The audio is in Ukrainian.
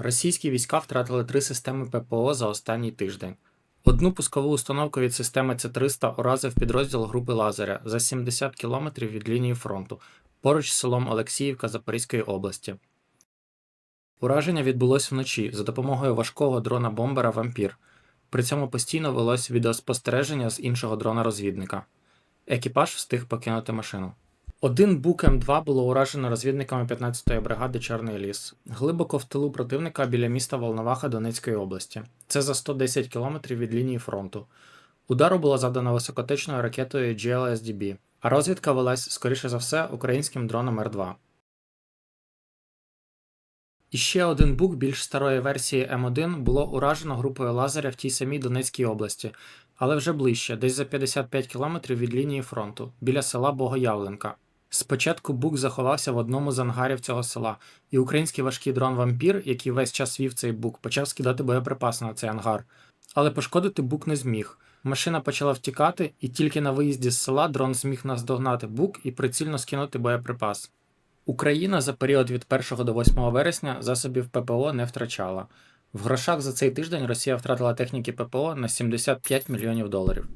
Російські війська втратили три системи ППО за останній тиждень. Одну пускову установку від системи С-300 уразив підрозділ групи Лазаря за 70 кілометрів від лінії фронту, поруч з селом Олексіївка Запорізької області. Ураження відбулось вночі за допомогою важкого дрона бомбера Вампір. При цьому постійно велось відеоспостереження з іншого дрона-розвідника. Екіпаж встиг покинути машину. Один бук М2 було уражено розвідниками 15-ї бригади Чорний ліс, глибоко в тилу противника біля міста Волноваха Донецької області. Це за 110 кілометрів від лінії фронту. Удару було завдано високоточною ракетою GLSDB, а розвідка велась, скоріше за все, українським дроном Р2. І ще один бук більш старої версії М1 було уражено групою Лазаря в тій самій Донецькій області, але вже ближче, десь за 55 кілометрів від лінії фронту, біля села Богоявленка. Спочатку бук заховався в одному з ангарів цього села, і український важкий дрон Вампір, який весь час вів цей бук, почав скидати боєприпаси на цей ангар. Але пошкодити бук не зміг. Машина почала втікати, і тільки на виїзді з села дрон зміг наздогнати бук і прицільно скинути боєприпас. Україна за період від 1 до 8 вересня засобів ППО не втрачала. В грошах за цей тиждень Росія втратила техніки ППО на 75 мільйонів доларів.